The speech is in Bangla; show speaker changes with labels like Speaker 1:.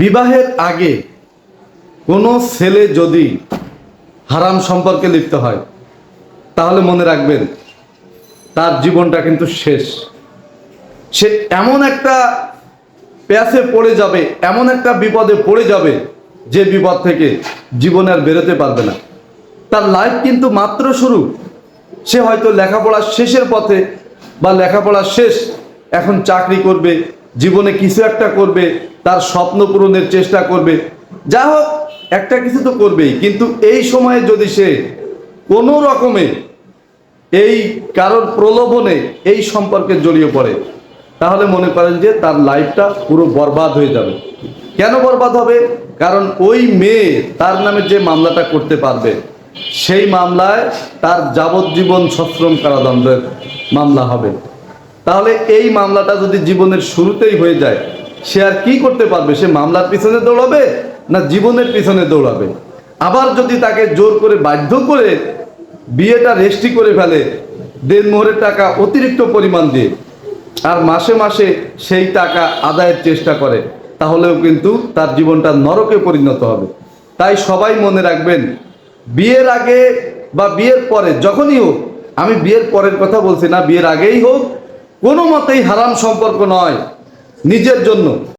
Speaker 1: বিবাহের আগে কোনো ছেলে যদি হারাম সম্পর্কে লিপ্ত হয়, তাহলে মনে রাখবেন তার জীবনটা কিন্তু শেষ। সে এমন একটা প্যাসে পড়ে যাবে, এমন একটা বিপদে পড়ে যাবে যে বিপদ থেকে জীবনে আর বেরোতে পারবে না। তার লাইফ কিন্তু মাত্র শুরু। সে হয়তো লেখাপড়ার শেষের পথে বা লেখাপড়া শেষ, এখন চাকরি করবে জীবনে কিছু একটা করবে, তার স্বপ্ন পূরণের চেষ্টা করবে। যা হোক, একটা কিছু তো করবেই। কিন্তু এই সময়ে যদি সে কোনো রকমে এই কারোর প্রলোভনে এই সম্পর্কে জড়িয়ে পড়ে, তাহলে মনে করেন যে তার লাইফটা পুরো বরবাদ হয়ে যাবে। কেন বরবাদ হবে? কারণ ওই মেয়ে তার নামে যে মামলাটা করতে পারবে, সেই মামলায় তার যাবজ্জীবন সশ্রম কারাদণ্ডের মামলা হবে। তাহলে এই মামলাটা যদি জীবনের শুরুতেই হয়ে যায়, সে আর কি করতে পারবে? সে মামলার পিছনে দৌড়াবে না জীবনের পিছনে দৌড়াবে? আবার যদি তাকে জোর করে বাধ্য করে বিয়েটা রেস্টি করে ফেলে দেড়মোহরের টাকা অতিরিক্ত পরিমাণ দিয়ে, আর মাসে মাসে সেই টাকা আদায়ের চেষ্টা করে, তাহলেও কিন্তু তার জীবনটা নরকে পরিণত হবে। তাই সবাই মনে রাখবেন, বিয়ের আগে বা বিয়ের পরে, যখনই হোক, আমি বিয়ের পরের কথা বলছি না, বিয়ের আগেই হোক কোনো মতেই হারাম সম্পর্ক নয়। নিজের জন্য।